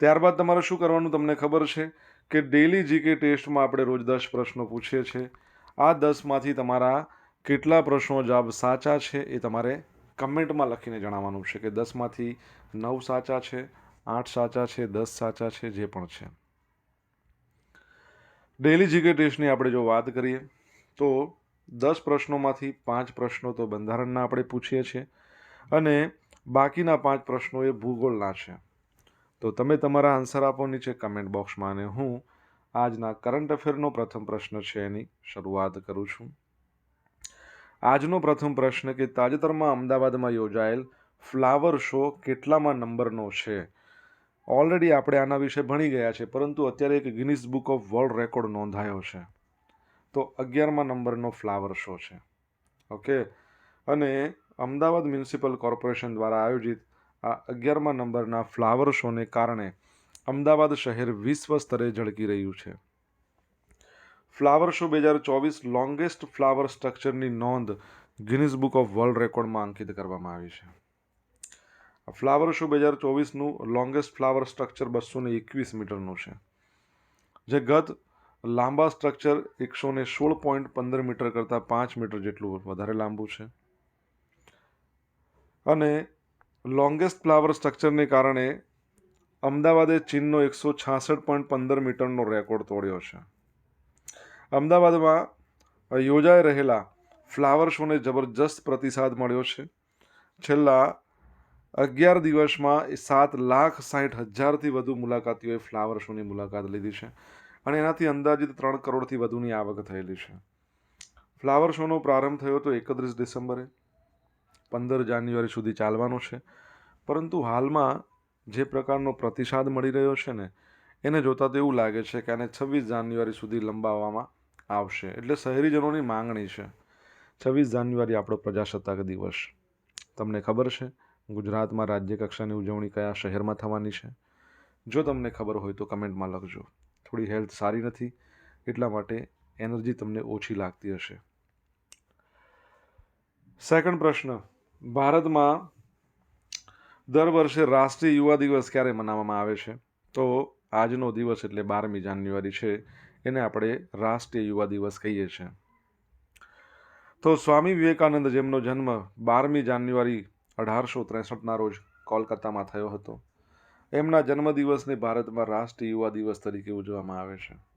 ત્યારબાદ તમારે શું કરવાનું તમને ખબર છે કે ડેલી જીકે ટેસ્ટમાં આપણે રોજ દસ પ્રશ્નો પૂછીએ છીએ. આ દસમાંથી તમારા કેટલા પ્રશ્નો જવાબ સાચા છે એ તમારે કમેન્ટમાં લખીને જણાવવાનું છે કે દસમાંથી નવ સાચા છે, આઠ સાચા છે, દસ સાચા છે, જે પણ છે. ડેલી જીકે ટેસ્ટની આપણે જો વાત કરીએ, તો દસ પ્રશ્નોમાંથી પાંચ પ્રશ્નો તો બંધારણના આપણે પૂછીએ છીએ અને બાકીના પાંચ પ્રશ્નો એ ભૂગોળના છે. તો તમે તમારા આન્સર આપો નીચે કમેન્ટ બોક્સમાં અને હું આજના કરંટ અફેરનો પ્રથમ પ્રશ્ન છે એની શરૂઆત કરું છું. આજનો પ્રથમ પ્રશ્ન કે તાજેતરમાં અમદાવાદમાં યોજાયેલ ફ્લાવર શો કેટલામાં નંબરનો છે? ઓલરેડી આપણે આના વિશે ભણી ગયા છે, પરંતુ અત્યારે એક Guinness book of world record નોંધાયો છે. તો અગિયારમાં નંબરનો ફ્લાવર શો છે. ઓકે અને અમદાવાદ મ્યુનિસિપલ કોર્પોરેશન દ્વારા આયોજિત આ અગિયારમા નંબરના ફ્લાવર શોને કારણે અમદાવાદ શહેર વિશ્વ સ્તરે ઝળકી રહ્યું છે. ફ્લાવર શો બે હજાર ચોવીસ લોંગેસ્ટ ફ્લાવર સ્ટ્રક્ચરની નોંધ ગિનિસ બુક ઓફ વર્લ્ડ રેકોર્ડમાં અંકિત કરવામાં આવી છે. ફ્લાવર શો બે હજાર ચોવીસનું લોંગેસ્ટ ફ્લાવર સ્ટ્રક્ચર બસો ને એકવીસ મીટરનું છે. જે ગત લાંબા સ્ટ્રક્ચર એકસો ને સોળ પોઈન્ટ પંદર મીટર કરતાં પાંચ મીટર જેટલું વધારે લાંબુ છે. અને લોંગેસ્ટ ફ્લાવર સ્ટ્રક્ચરને કારણે અમદાવાદે ચીનનો એકસો છાસઠ પોઈન્ટ પંદર મીટરનો રેકોર્ડ તોડ્યો છે. અમદાવાદમાં યોજાઈ રહેલા ફ્લાવર શોને જબરજસ્ત પ્રતિસાદ મળ્યો છે. છેલ્લા અગિયાર દિવસમાં સાત લાખ સાઠ હજારથી વધુ મુલાકાતીઓએ ફ્લાવર શોની મુલાકાત લીધી છે અને એનાથી અંદાજિત ત્રણ કરોડથી વધુની આવક થયેલી છે. ફ્લાવર શોનો પ્રારંભ થયો હતો એકત્રીસ ડિસેમ્બરે. પંદર જાન્યુઆરી સુધી ચાલવાનો છે. પરંતુ હાલમાં જે પ્રકારનો પ્રતિસાદ મળી રહ્યો છે ને, એને જોતાં તો એવું લાગે છે કે આને છવ્વીસ જાન્યુઆરી સુધી લંબાવવામાં આવશે. એટલે શહેરીજનોની માંગણી છે. છવ્વીસ જાન્યુઆરી આપણો પ્રજાસત્તાક દિવસ. તમને ખબર છે, ગુજરાતમાં રાજ્ય કક્ષાની ઉજવણી કયા શહેરમાં થવાની છે? જો તમને ખબર હોય તો કમેન્ટમાં લખજો. થોડી હેલ્થ સારી નથી, એટલા માટે એનર્જી તમને ઓછી લાગતી હશે. સેકન્ડ પ્રશ્ન. ભારતમાં દર વર્ષે રાષ્ટ્રીય યુવા દિવસ ક્યારે મનાવવામાં આવે છે? તો આજનો દિવસ એટલે બારમી જાન્યુઆરી છે. એને આપણે રાષ્ટ્રીય યુવા દિવસ કહીએ છીએ. તો સ્વામી વિવેકાનંદ જેમનો જન્મ બારમી જાન્યુઆરી અઢારસો ત્રેસઠના રોજ કોલકાતામાં થયો હતો. એમના જન્મદિવસને ભારતમાં રાષ્ટ્રીય યુવા દિવસ તરીકે ઉજવવામાં આવે છે.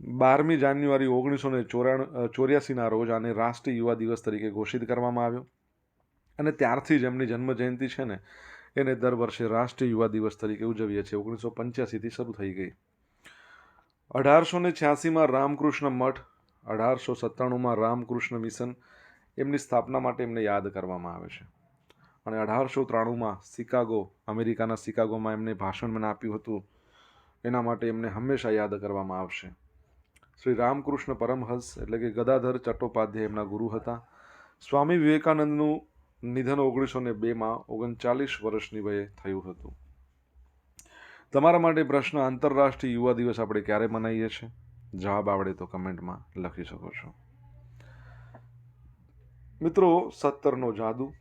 બારમી જાન્યુઆરી ઓગણીસો ને ચોરાણું ચોર્યાસીના રોજ આને રાષ્ટ્રીય યુવા દિવસ તરીકે ઘોષિત કરવામાં આવ્યો. અને ત્યારથી જ એમની જન્મ જયંતિ છે ને, એને દર વર્ષે રાષ્ટ્રીય યુવા દિવસ તરીકે ઉજવીએ છીએ. ઓગણીસો પંચ્યાસીથી શરૂ થઈ ગઈ. અઢારસો ને છ્યાસીમાં રામકૃષ્ણ મઠ, અઢારસો સત્તાણુંમાં રામકૃષ્ણ મિશન એમની સ્થાપના માટે એમને યાદ કરવામાં આવે છે. અને અઢારસો ત્રાણુંમાં શિકાગો, અમેરિકાના શિકાગોમાં એમને ભાષણ મને આપ્યું હતું. એના માટે એમને હંમેશા યાદ કરવામાં આવશે. શ્રી રામકૃષ્ણ પરમહંસ એટલે કે ગદાધર ચટ્ટોપાધ્યાય એમના ગુરુ હતા. સ્વામી વિવેકાનંદનું નિધન ઓગણીસો ને બેમાં ઓગણચાલીસ વર્ષની વયે થયું હતું. તમારા માટે પ્રશ્ન આંતરરાષ્ટ્રીય યુવા દિવસ આપણે ક્યારે મનાવીએ છીએ? જવાબ આવડે તો કમેન્ટમાં લખી શકો છો. મિત્રો, સત્તરનો જાદુ,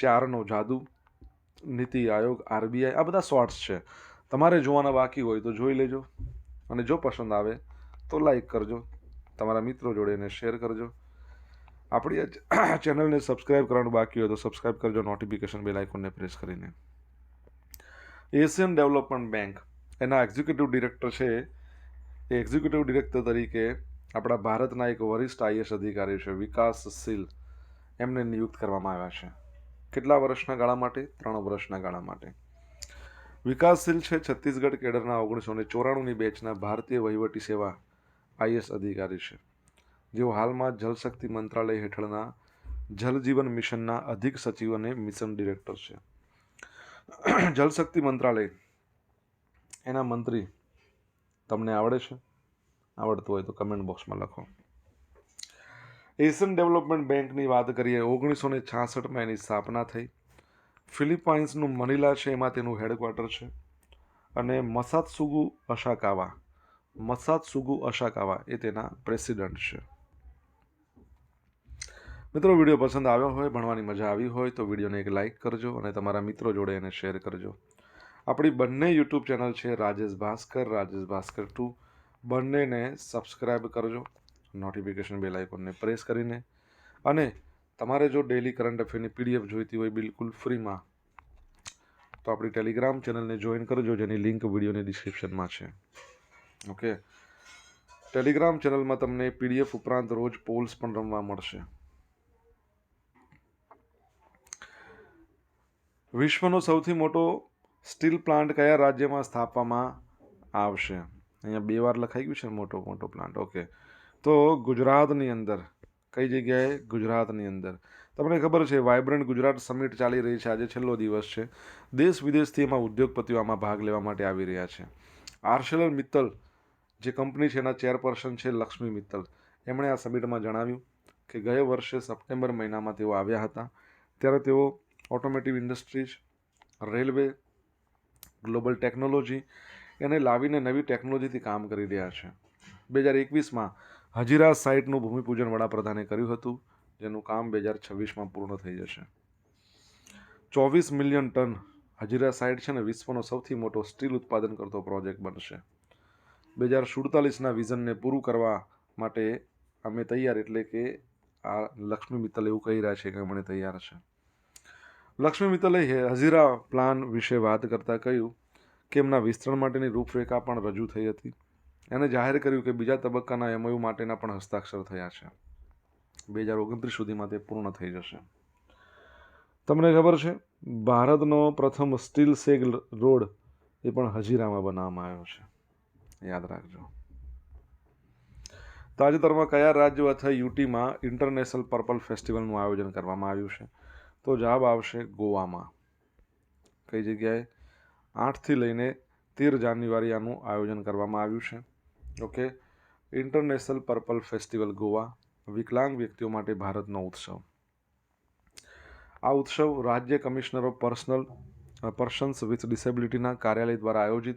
ચારનો જાદુ, નીતિ આયોગ, આરબીઆઈ આ બધા શોર્ટ્સ છે. તમારે જોવાના બાકી હોય તો જોઈ લેજો. અને જો પસંદ આવે તો લાઈક કરજો. તમારા મિત્રો જોડે એને શેર કરજો. આપણી ચેનલને સબસ્ક્રાઈબ કરવાનું બાકી હોય તો સબસ્ક્રાઈબ કરજો. નોટિફિકેશન બેલ આઇકોનને પ્રેસ કરીને. એશિયન ડેવલપમેન્ટ બેંક એના એક્ઝિક્યુટિવ ડિરેક્ટર છે. એ એક્ઝિક્યુટિવ ડિરેક્ટર તરીકે આપણા ભારતના એક વરિષ્ઠ આઈએસ અધિકારી છે વિકાસશીલ એમને નિયુક્ત કરવામાં આવ્યા છે. કેટલા વર્ષના ગાળા માટે? ત્રણ વર્ષના ગાળા માટે. વિકાસશીલ છે છત્તીસગઢ કેડરના ઓગણીસો ને ચોરાણુંની બેચના ભારતીય વહીવટી સેવા આઈએસ અધિકારી છે. જેઓ હાલમાં જલશક્તિ મંત્રાલય હેઠળના જલજીવન મિશનના અધિક સચિવ અને મિશન ડિરેક્ટર છે. જલશક્તિ મંત્રાલય એના મંત્રી તમને આવડે છે? આવડતું હોય તો કમેન્ટ બોક્સમાં લખો. એશિયન ડેવલપમેન્ટ બેંકની વાત કરીએ, ઓગણીસો ને છાસઠમાં એની સ્થાપના થઈ. ફિલિપાઇન્સનું મનીલા છે એમાં તેનું હેડક્વાર્ટર છે. અને મસાતસુગુ અશાકાવા મસાતસુગુ અશાકાવા એ તેના પ્રેસિડન્ટ છે. મિત્રો, વીડિયો પસંદ આવ્યો હોય, ભણવાની મજા આવી હોય, તો વિડીયોને એક લાઇક કરજો અને તમારા મિત્રો જોડે એને શેર કરજો. આપણી બંને યુટ્યુબ ચેનલ છે રાજેશ ભાસ્કર રાજેશ ભાસ્કર ટુ. બંનેને સબસ્ક્રાઇબ કરજો. નોટિફિકેશન બેલ આઇકોનને પ્રેસ કરીને. અને તમારે જો ડેલી કરંટ અફેરની પીડીએફ જોઈતી હોય બિલકુલ ફ્રીમાં તો આપણી ટેલિગ્રામ ચેનલને જોઈન કરજો, જેની લિંક વિડીયોની ડિસ્ક્રિપ્શનમાં છે. ઓકે ટેલિગ્રામ ચેનલમાં તમને પીડીએફ ઉપરાંત રોજ પોલ્સ પણ રમવા મળશે. વિશ્વનો સૌથી મોટો સ્ટીલ પ્લાન્ટ કયા રાજ્યમાં સ્થાપવામાં આવશે? અહીંયા બે વાર લખાઈ ગયું છે મોટો મોટો પ્લાન્ટ ઓકે તો ગુજરાતની અંદર કઈ જગ્યાએ? ગુજરાતની અંદર. તમને ખબર છે વાઇબ્રન્ટ ગુજરાત સમિટ ચાલી રહી છે. આજે છેલ્લો દિવસ છે. દેશ વિદેશથી એમાં ઉદ્યોગપતિઓ આમાં ભાગ લેવા માટે આવી રહ્યા છે. આર્સેલર મિત્તલ, જે કંપની છે એના ચેરપર્સન છે, લક્ષ્મી મિત્તલ. એમણે આ સમિટમાં જણાવ્યું કે ગયા વર્ષે સપ્ટેમ્બર મહિનામાં તેઓ આવ્યા હતા. ત્યારે તેઓ automotive industries, railway, global technology એને લાવીને નવી ટેકનોલોજીથી કામ કરી રહ્યા છે. બે હજાર એકવીસમાં હજીરા સાઇટનું ભૂમિપૂજન વડાપ્રધાને કર્યું હતું, જેનું કામ બે હજાર છવ્વીસમાં પૂર્ણ થઈ જશે. ચોવીસ મિલિયન ટન હજીરા સાઇટ છે ને વિશ્વનો સૌથી મોટો સ્ટીલ ઉત્પાદન કરતો પ્રોજેક્ટ બનશે. બે હજાર સુડતાલીસના વિઝનને પૂરું કરવા માટે અમે તૈયાર એટલે કે આ લક્ષ્મી મિત્તલ એવું કહી રહ્યા છે કે મને તૈયાર છે. લક્ષ્મી મિત્તલે હજીરા પ્લાન વિશે વાત કરતાં કહ્યું કે એમના વિસ્તરણ માટેની રૂપરેખા પણ રજૂ થઈ હતી. એને જાહેર કર્યું કે બીજા તબક્કાના એમઓયુ માટેના પણ હસ્તાક્ષર થયા છે. બે હજાર ઓગણત્રીસ સુધીમાં તે પૂર્ણ થઈ જશે. તમને ખબર છે, ભારતનો પ્રથમ સ્ટીલ સેગ રોડ એ પણ હજીરામાં બનાવવામાં આવ્યો છે. યાદ રાખજો. તાજેતરમાં કયા રાજ્ય અથવા યુટીમાં ઇન્ટરનેશનલ પર્પલ ફેસ્ટિવલનું આયોજન કરવામાં આવ્યું છે? તો જવાબ આવશે ગોવામાં. કઈ જગ્યાએ? આઠથી લઈને તેર જાન્યુઆરી આનું આયોજન કરવામાં આવ્યું છે. Okay? International purple festival Goa, વિકલાંગ વ્યક્તિઓ માટે ભારતનો ઉત્સવ. આ ઉત્સવ રાજ્ય commissioner of personal persons with ડિસેબિલિટીના કાર્યાલય દ્વારા આયોજિત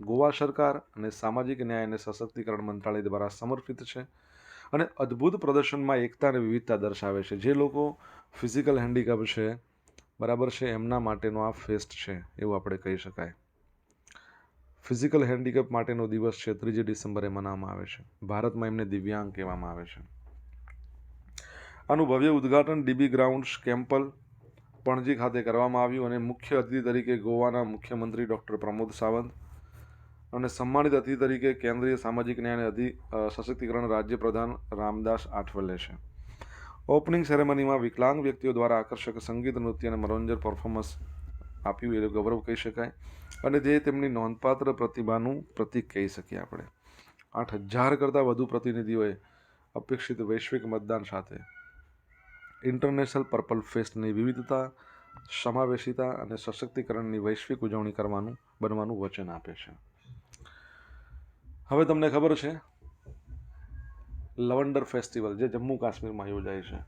ગોવા સરકાર અને સામાજિક ન્યાય અને સશક્તિકરણ મંત્રાલય દ્વારા સમર્પિત છે અને અદ્ભુત પ્રદર્શનમાં એકતા અને વિવિધતા દર્શાવે છે. જે લોકો ફિઝિકલ હેન્ડીકેપ છે, બરાબર છે, એમના માટેનો આ ફેસ્ટ છે, એવું આપણે કહી શકાય. ફિઝિકલ હેન્ડીકેપ માટેનો દિવસ છે ત્રીજી ડિસેમ્બરે મનાવવામાં આવે છે. ભારતમાં એમને દિવ્યાંગ કહેવામાં આવે છે. આનું ભવ્ય ઉદ્ઘાટન ડીબી ગ્રાઉન્ડ્સ કેમ્પલ પણજી ખાતે કરવામાં આવ્યું અને મુખ્ય અતિથિ તરીકે ગોવાના મુખ્યમંત્રી ડૉક્ટર પ્રમોદ સાવંત અને સન્માનિત અતિથિ તરીકે કેન્દ્રીય સામાજિક ન્યાય અને અધિ સશક્તિકરણ રાજ્યપ્રધાન રામદાસ આઠવલે છે. ઓપનિંગ સેરેમનીમાં વિકલાંગ વ્યક્તિઓ દ્વારા આકર્ષક સંગીત, નૃત્ય અને મનોરંજન પરફોર્મન્સ આપ્યું, એ ગૌરવ કહી શકાય. અને તે તેમની નોંધપાત્ર પ્રતિભાનું પ્રતીક કહી શકીએ આપણે. આઠ હજાર કરતાં વધુ પ્રતિનિધિઓએ અપેક્ષિત વૈશ્વિક મતદાન સાથે ઇન્ટરનેશનલ પર્પલ ફેસ્ટની વિવિધતા, સમાવેશિતા અને સશક્તિકરણની વૈશ્વિક ઉજવણી કરવાનું, બનવાનું વચન આપે છે. હવે તમને ખબર છે, લવંડર ફેસ્ટિવલ જે જમ્મુ કાશ્મીરમાં યોજાય છે.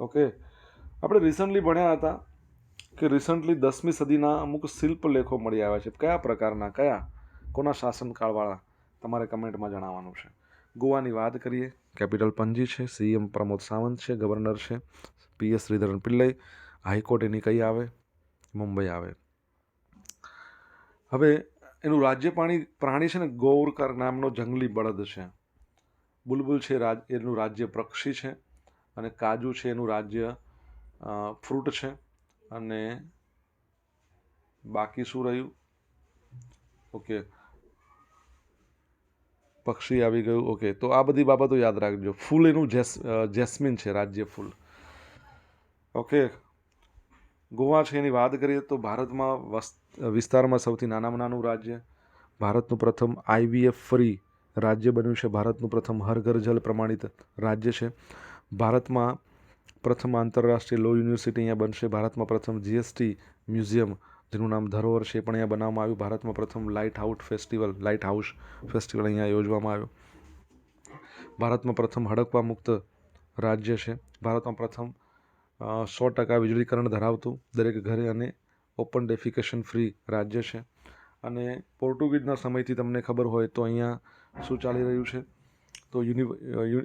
ઓકે, આપણે રિસન્ટલી ભણ્યા હતા કે રિસન્ટલી દસમી સદીના અમુક શિલ્પલેખો મળી આવ્યા છે. કયા પ્રકારના, કયા? કોના શાસનકાળવાળા તમારે કમેન્ટમાં જણાવવાનું છે. ગોવાની વાત કરીએ. કેપિટલ પંજી છે, સીએમ પ્રમોદ સાવંત છે, ગવર્નર છે PS Sreedharan Pillai, high court એની કઈ આવે? મુંબઈ આવે. હવે એનું રાજ્ય પાણી, પ્રાણી છે ને, ગૌરકર નામનો જંગલી બળદ છે. બુલબુલ છે, રાજ, એનું રાજ્ય પક્ષી છે અને કાજુ છે, એનું રાજ્ય ફ્રૂટ છે. અને બાકી શું રહ્યું? ઓકે. પક્ષી આવી ગયું. ઓકે. તો આ બધી બાબતો યાદ રાખજો. ફૂલ એનું જેસ જેસ્મિન છે, રાજ્ય ફૂલ. ઓકે. ગોવા છે એની વાત કરીએ તો ભારતમાં વસ વિસ્તારમાં સૌથી નાનામાં નાનું રાજ્ય ભારતનું પ્રથમ આઈવીએફ ફ્રી રાજ્ય બન્યું છે. ભારતનું પ્રથમ હર ઘર જલ પ્રમાણિત રાજ્ય છે. ભારતમાં પ્રથમ આંતરરાષ્ટ્રીય લો યુનિવર્સિટી અહીંયા બનશે. ભારતમાં પ્રથમ જીએસટી મ્યુઝિયમ જેનું નામ ધરોહર છે પણ અહીંયા બનાવવામાં આવ્યું. ભારતમાં પ્રથમ light house festival light house festival અહીંયા યોજવામાં આવ્યો. ભારતમાં પ્રથમ હડકવા મુક્ત રાજ્ય છે. ભારતમાં પ્રથમ સો ટકા વીજળીકરણ ધરાવતું દરેક ઘરે અને ઓપન ડેફિકેશન ફ્રી રાજ્ય છે. અને પોર્ટુગીઝના સમયથી તમને ખબર હોય તો અહીંયા શું ચાલી રહ્યું છે? તો યુનિ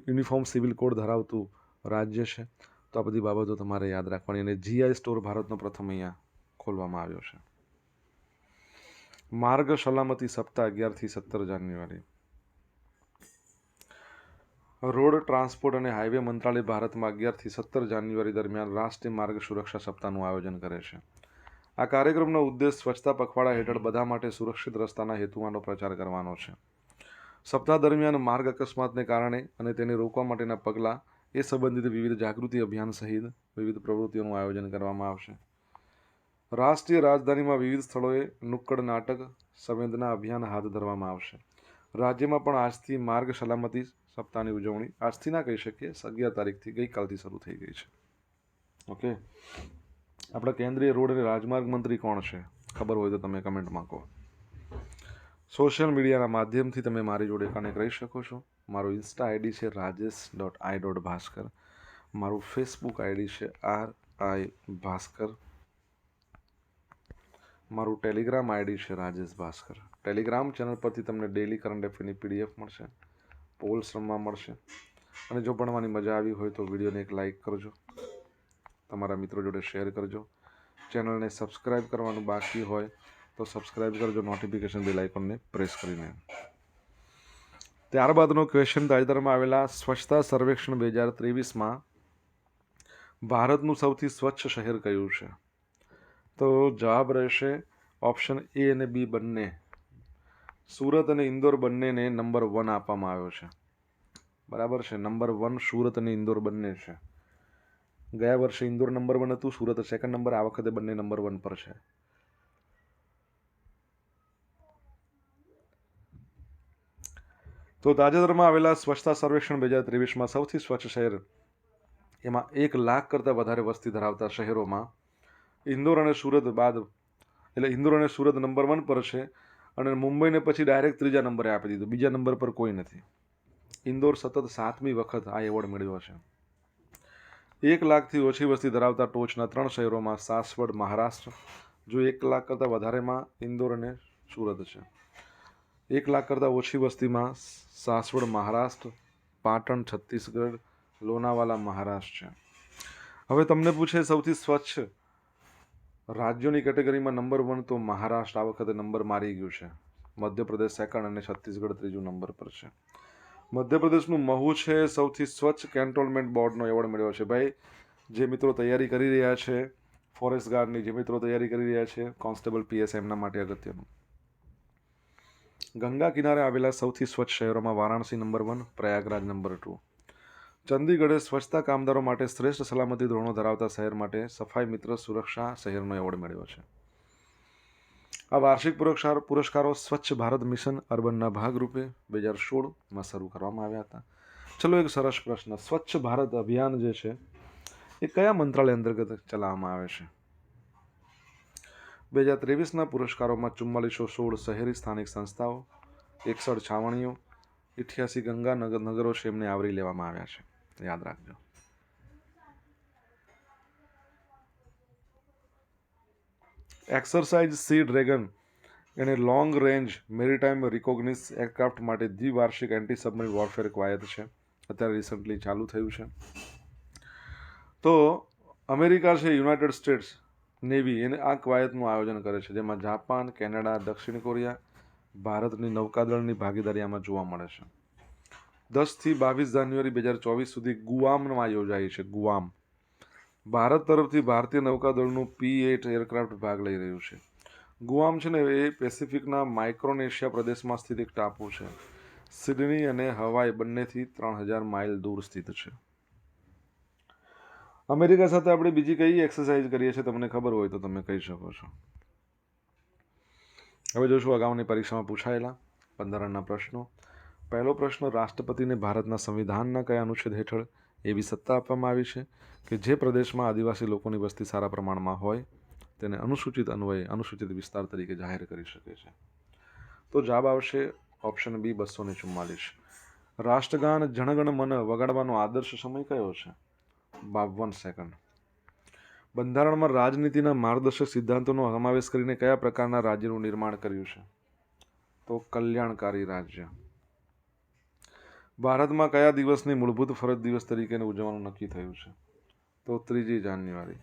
યુનિફોર્મ સિવિલ કોડ ધરાવતું રાજ્ય છે. તો આ બધી બાબતો તમારે યાદ રાખવાની અને જીઆઈ સ્ટોર ભારતનો પ્રથમ અહીંયા ખોલવામાં આવ્યો છે. માર્ગ સલામતી સપ્તાહ અગિયારથી સત્તર જાન્યુઆરી. રોડ ટ્રાન્સપોર્ટ અને હાઇવે મંત્રાલય ભારતમાં અગિયારથી સત્તર જાન્યુઆરી દરમિયાન રાષ્ટ્રીય માર્ગ સુરક્ષા સપ્તાહનું આયોજન કરે છે. આ કાર્યક્રમનો ઉદ્દેશ સ્વચ્છતા પખવાડા હેઠળ બધા માટે સુરક્ષિત રસ્તાના હેતુઓનો પ્રચાર કરવાનો છે. સપ્તાહ દરમિયાન માર્ગ અકસ્માતને કારણે અને તેને રોકવા માટેના પગલાં એ સંબંધિત વિવિધ જાગૃતિ અભિયાન સહિત વિવિધ પ્રવૃત્તિઓનું આયોજન કરવામાં આવશે. રાષ્ટ્રીય રાજધાનીમાં વિવિધ સ્થળોએ નુક્કડ નાટક, સંવેદના અભિયાન હાથ ધરવામાં આવશે. રાજ્યમાં પણ આજથી માર્ગ સલામતી સપ્તાહની ઉજવણી આજથી ના કહી શકીએ, અગિયાર તારીખથી ગઈકાલથી શરૂ થઈ ગઈ છે. ઓકે? આપણા કેન્દ્રીય રોડ અને રાજમાર્ગ મંત્રી કોણ છે? ખબર હોય તો તમે કમેન્ટમાં કહો. સોશિયલ મીડિયાના માધ્યમથી તમે મારી જોડે કનેક્ટ રહી શકો છો. મારું ઇન્સ્ટા આઈડી છે Rajesh dot I dot Bhaskar મારું ફેસબુક આઈડી છે આર આઈ ભાસ્કર. મારું ટેલિગ્રામ આઈડી છે રાજેશ ભાસ્કર. ટેલિગ્રામ ચેનલ પરથી તમને ડેલી કરંટ અફેરની પીડીએફ મળશે, પોલ્સ રમવા મળશે, અને જો ભણવાની મજા આવી હોય તો વિડીયોને એક લાઇક કરજો, તમારા મિત્રો જોડે શેર કરજો. ચેનલને સબસ્ક્રાઈબ કરવાનું બાકી હોય તો સબસ્ક્રાઈબ કરજો, નોટિફિકેશન બેલ આઇકોનને પ્રેસ કરીને. ત્યારબાદનો ક્વેશ્ચન તાજેતરમાં આવેલા સ્વચ્છતા સર્વેક્ષણ બે હજાર ત્રેવીસમાં ભારતનું સૌથી સ્વચ્છ શહેર કયું છે? તો જવાબ રહેશે ઓપ્શન એ અને બી બંને. સુરત અને ઇન્દોર બંનેને નંબર વન આપવામાં આવ્યો છે. બરાબર છે? નંબર વન સુરત અને ઇન્દોર બંને છે. ગયા વર્ષે ઇન્દોર નંબર વન હતું, સુરત સેકન્ડ નંબર આ વખતે બંને નંબર વન પર છે. તો તાજેતરમાં આવેલા સ્વચ્છતા સર્વેક્ષણ બે હજાર ત્રેવીસમાં સૌથી સ્વચ્છ શહેર એમાં એક લાખ કરતાં વધારે વસ્તી ધરાવતા શહેરોમાં ઇન્દોર અને સુરત બાદ, એટલે ઇન્દોર અને સુરત નંબર વન પર છે અને મુંબઈને પછી ડાયરેક્ટ ત્રીજા નંબરે આપી દીધું. બીજા નંબર પર કોઈ નથી. ઇન્દોર સતત સાતમી વખત આ એવોર્ડ મેળવ્યો છે. એક લાખથી ઓછી વસ્તી ધરાવતા ટોચના ત્રણ શહેરોમાં સાસવડ મહારાષ્ટ્ર, જો એક લાખ કરતાં વધારેમાં ઇન્દોર અને સુરત છે. એક લાખ કરતાં ઓછી વસ્તીમાં સાસવડ મહારાષ્ટ્ર, પાટણ, છત્તીસગઢ, લોનાવાલા મહારાષ્ટ્ર છે. હવે તમને પૂછે સૌથી સ્વચ્છ રાજ્યોની કેટેગરીમાં નંબર વન તો મહારાષ્ટ્ર આ વખતે નંબર મારી ગયું છે. મધ્યપ્રદેશ સેકન્ડ અને છત્તીસગઢ ત્રીજું નંબર પર છે. મધ્યપ્રદેશનું મહુ છે સૌથી સ્વચ્છ કેન્ટોનમેન્ટ બોર્ડનો એવોર્ડ મળ્યો છે. ભાઈ, જે મિત્રો તૈયારી કરી રહ્યા છે, ફોરેસ્ટ ગાર્ડની જે મિત્રો તૈયારી કરી રહ્યા છે, કોન્સ્ટેબલ પીએસ એમના માટે અગત્યનું. ગંગા કિનારે આવેલા સૌથી સ્વચ્છ શહેરોમાં Varanasi number one Prayagraj number two ચંદીગઢે સ્વચ્છતા કામદારો માટે શ્રેષ્ઠ સલામતી ધોરણો ધરાવતા શહેર માટે સફાઈ મિત્ર સુરક્ષા શહેરનો એવોર્ડ મેળવ્યો છે. આ વાર્ષિક પુરસ્કાર પુરસ્કારો સ્વચ્છ ભારત મિશન અર્બનના ભાગરૂપે બે હજાર સોળમાં શરૂ કરવામાં આવ્યા હતા. ચલો એક સરસ પ્રશ્ન, સ્વચ્છ ભારત અભિયાન જે છે, એ કયા મંત્રાલય અંતર્ગત ચલાવવામાં આવે છે? બે હજાર ત્રેવીસના પુરસ્કારોમાં ચુમ્માલીસો સોળ શહેરી સ્થાનિક સંસ્થાઓ, એકસઠ છાવણીઓ, ઇઠ્યાસી ગંગા નગરો શેમને આવરી લેવામાં આવ્યા છે. યાદ રાખજો. એક્સરસાઇઝ સી ડ્રેગન એને long range maritime reconnaissance aircraft માટે દ્વિવાર્ષિક એન્ટી સબમરીન વોરફેર કવાયત છે. અત્યારે રિસન્ટલી ચાલુ થયું છે. તો અમેરિકા છે યુનાઇટેડ સ્ટેટ્સ નેવી એને આ કવાયતનું આયોજન કરે છે, જેમાં જાપાન, કેનેડા, દક્ષિણ કોરિયા, ભારતની નૌકાદળની ભાગીદારી આમાં જોવા મળે છે. દસથી બાવીસ જાન્યુઆરી બે હજાર ચોવીસ સુધી ગુઆમમાં યોજાઈ છે, ગુઆમ. ભારત તરફથી ભારતીય નૌકાદળનું પી એટ એરક્રાફ્ટ ભાગ લઈ રહ્યું છે. ગુઆમ છે ને એ પેસિફિકના માઇક્રોનેશિયા પ્રદેશમાં સ્થિત એક ટાપુ છે. સિડની અને હવાઈ બંનેથી ત્રણ હજાર માઇલ દૂર સ્થિત છે. અમેરિકા સાથે આપણે બીજી કઈ એક્સરસાઇઝ કરીએ છીએ? તમને ખબર હોય તો તમે કહી શકો છો. હવે જોશું અગાઉની પરીક્ષામાં પૂછાયેલા બંધારણના પ્રશ્નો. પહેલો પ્રશ્ન, રાષ્ટ્રપતિને ભારતના સંવિધાનના કયા અનુચ્છેદ હેઠળ એવી સત્તા આપવામાં આવી છે કે જે પ્રદેશમાં આદિવાસી લોકોની વસ્તી સારા પ્રમાણમાં હોય, તેને અનુસૂચિત અન્વયે અનુસૂચિત વિસ્તાર તરીકે જાહેર કરી શકે છે? તો જવાબ આવશે ઓપ્શન બી બસો ને ચુમ્માલીસ રાષ્ટ્રગાન જણગણ મન વગાડવાનો આદર્શ સમય કયો છે? બાવન સેકન્ડ બંધારણમાં રાજનીતિના માર્ગદર્શક સિદ્ધાંતોનો સમાવેશ કરીને કયા પ્રકારના રાજ્યનું નિર્માણ કર્યું છે? તો કલ્યાણકારી રાજ્ય. ભારતમાં કયા દિવસની મૂળભૂત ફરજ દિવસ તરીકે ઉજવવાનું નક્કી થયું છે? તો ત્રીજી જાન્યુઆરી.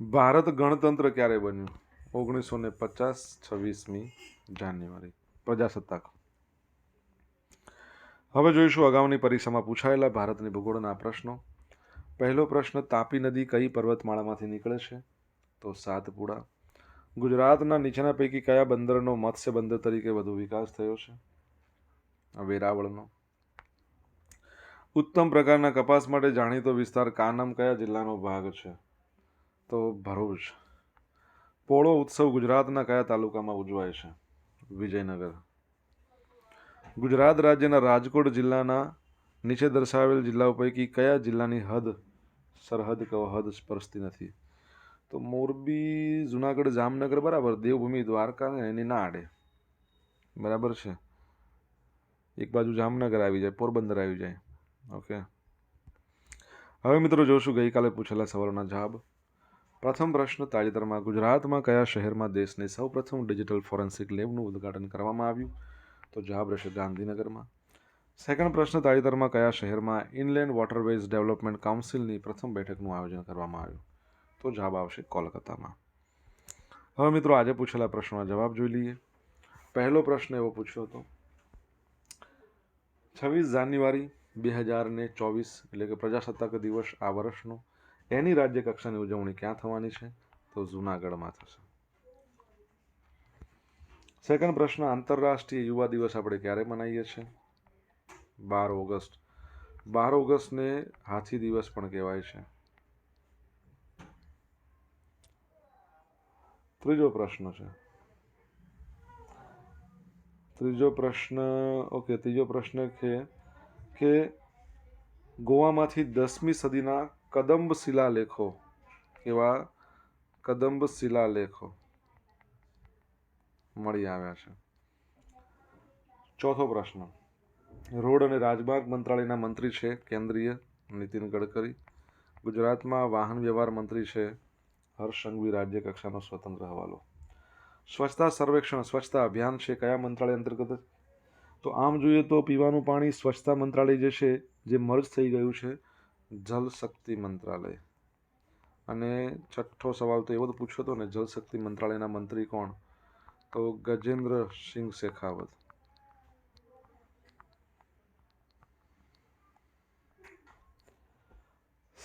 ભારત ગણતંત્ર ક્યારે બન્યું? ઓગણીસો ને પચાસ છવ્વીસમી જાન્યુઆરી. પ્રજાસત્તાક. હવે જોઈશું અગાઉની પરીક્ષામાં પૂછાયેલા ભારતની ભૂગોળના પ્રશ્નો. પહેલો પ્રશ્ન, તાપી નદી કઈ પર્વતમાળામાંથી નીકળે છે? તો સાતપુડા. ગુજરાતના નીચેના પૈકી કયા બંદરનો મત્સ્ય બંદર તરીકે વધુ વિકાસ થયો છે? વેરાવળનો. ઉત્તમ પ્રકારના કપાસ માટે જાણીતો વિસ્તાર કાનમ કયા જિલ્લાનો ભાગ છે? તો ભરૂચ. પોળો ઉત્સવ ગુજરાતના કયા તાલુકામાં ઉજવાય છે? વિજયનગર. ગુજરાત રાજ્યના રાજકોટ જિલ્લાના નીચે દર્શાવેલ જિલ્લાઓ પૈકી કયા જિલ્લાની હદ, સરહદ કે હદ સ્પર્શતી નથી? તો મોરબી, જુનાગઢ, જામનગર બરાબર, દેવભૂમિ, દ્વારકા ને એની ના આડે બરાબર છે? એક બાજુ જામનગર આવી જાય, પોરબંદર આવી જાય. ઓકે. હવે મિત્રો જોશું, ગઈકાલે પૂછેલા સવાલોના જવાબ. પ્રથમ પ્રશ્ન તાજેતરમાં, ગુજરાતમાં કયા શહેરમાં દેશની સૌપ્રથમ ડિજિટલ ફોરેન્સિક લેબનું ઉદ્ઘાટન કરવામાં આવ્યું? તો જવાબ રહેશે ગાંધીનગરમાં. સેકન્ડ પ્રશ્ન તાજેતરમાં કયા શહેરમાં ઇનલેન્ડ વોટરવેઝ ડેવલપમેન્ટ કાઉન્સિલની પ્રથમ બેઠકનું આયોજન કરવામાં આવ્યું? તો જવાબ આવશે કોલકાતામાં. હવે મિત્રો આજે પૂછેલા પ્રશ્નોના જવાબ જોઈ લઈએ. પહેલો પ્રશ્ન એવો પૂછ્યો હતો. છવ્વીસ જાન્યુઆરી બે હજાર ને ચોવીસ એટલે કે પ્રજાસત્તાક દિવસ આ વર્ષનો એની રાજ્ય કક્ષાની ઉજવણી ક્યાં થવાની છે? તો જૂનાગઢમાં થશે. સેકન્ડ પ્રશ્ન, આંતરરાષ્ટ્રીય યુવા દિવસ આપણે ક્યારે મનાવીએ છીએ? બાર ઓગસ્ટ. બાર ઓગસ્ટને હાથી દિવસ પણ કહેવાય છે. ત્રીજો પ્રશ્ન છે. ત્રીજો પ્રશ્ન, ઓકે, ત્રીજો પ્રશ્ન છે કે ગોવામાંથી દસમી સદીના કદંબ શિલાલેખો એવા કદંબ શિલાલેખો મળી આવ્યા છે. ચોથો પ્રશ્ન. રોડ અને રાજમાર્ગ મંત્રાલયના મંત્રી છે કેન્દ્રીય નીતિન ગડકરી. ગુજરાતમાં વાહન વ્યવહાર મંત્રી છે હર્ષ સંઘવી, રાજ્ય કક્ષાનો સ્વતંત્ર હવાલો. સ્વચ્છતા સર્વેક્ષણ, સ્વચ્છતા અભિયાન છે કયા મંત્રાલય અંતર્ગત તો આમ જોઈએ તો પીવાનું પાણી સ્વચ્છતા મંત્રાલય જે છે, જે મર્જ થઈ ગયું છે, જલ શક્તિ મંત્રાલય. અને છઠ્ઠો સવાલ તો એવો જ પૂછ્યો હતો ને, જલ શક્તિ મંત્રાલયના મંત્રી કોણ? તો ગજેન્દ્ર સિંહ શેખાવત.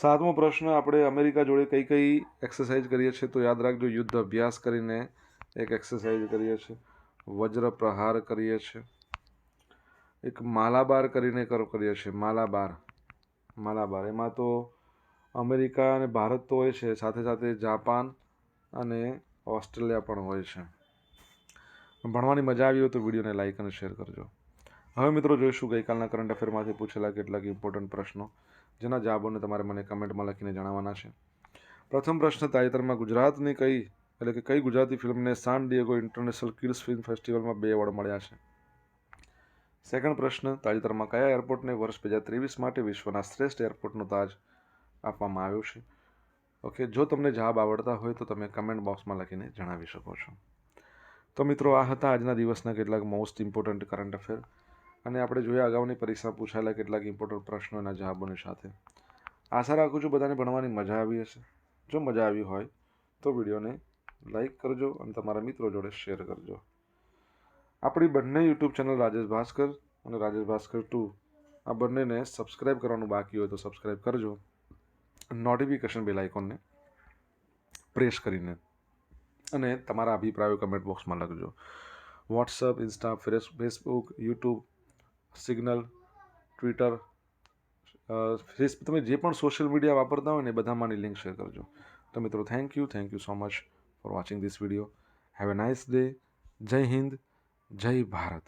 સાતમો પ્રશ્ન, આપણે અમેરિકા જોડે કઈ કઈ એક્સરસાઇઝ કરીએ છીએ તો યાદ રાખજો, યુદ્ધ અભ્યાસ કરીને એક એક્સરસાઇઝ કરીએ છીએ. વજ્ર પ્રહાર કરીએ છીએ. એક માલાબાર કરીને કર, કરીએ છીએ. માલાબાર. માલાબાર. એમાં તો અમેરિકા અને ભારત તો હોય છે, સાથે સાથે જાપાન અને ઓસ્ટ્રેલિયા પણ હોય છે. ભણવાની મજા આવી હોય તો વિડીયોને લાઇક અને શેર કરજો. હવે મિત્રો જોઈશું ગઈકાલના કરંટ અફેરમાંથી પૂછેલા કેટલાક ઇમ્પોર્ટન્ટ પ્રશ્નો, જેના જવાબોને તમારે મને કમેન્ટમાં લખીને જણાવવાના છે. પ્રથમ પ્રશ્ન, તાજેતરમાં ગુજરાતની કઈ, એટલે કે કઈ ગુજરાતી ફિલ્મને San Diego international kids film ફેસ્ટિવલમાં બે એવોર્ડ મળ્યા છે? સેકન્ડ પ્રશ્ન, તાજેતરમાં કયા એરપોર્ટને વર્ષ બે હજાર ત્રેવીસ માટે વિશ્વના શ્રેષ્ઠ એરપોર્ટનો તાજ આપવામાં આવ્યો છે? ઓકે જો તમને જવાબ આવડતા હોય તો તમે કમેન્ટ બોક્સમાં લખીને જણાવી શકો છો. તો મિત્રો, આ હતા આજના દિવસના કેટલાક મોસ્ટ ઇમ્પોર્ટન્ટ કરંટ અફેર અને આપણે જોયા અગાઉની પરીક્ષા પૂછાયેલા કેટલાક ઇમ્પોર્ટન્ટ પ્રશ્નોના જવાબોની સાથે. આશા રાખું છું બધાને ભણવાની મજા આવી હશે. જો મજા આવી હોય તો વિડીયોને લાઈક કરજો અને તમારા મિત્રો જોડે શેર કરજો. આપણી બંને યુટ્યુબ ચેનલ રાજેશ ભાસ્કર અને રાજેશ ભાસ્કર ટુ, આ બંનેને સબસ્ક્રાઈબ કરવાનું બાકી હોય તો સબસ્ક્રાઈબ કરજો. નોટિફિકેશન બેલ આઇકોનને પ્રેસ કરીને. અને તમારા અભિપ્રાયો કમેન્ટ બોક્સમાં લખજો. WhatsApp insta face Facebook YouTube Signal Twitter તમે જે પણ સોશિયલ મીડિયા વાપરતા હોય ને બધામાંની લિંક શેર કરજો. તો મિત્રો thank you thank you so much for watching this video have a nice day Jai Hind, Jai Bharat.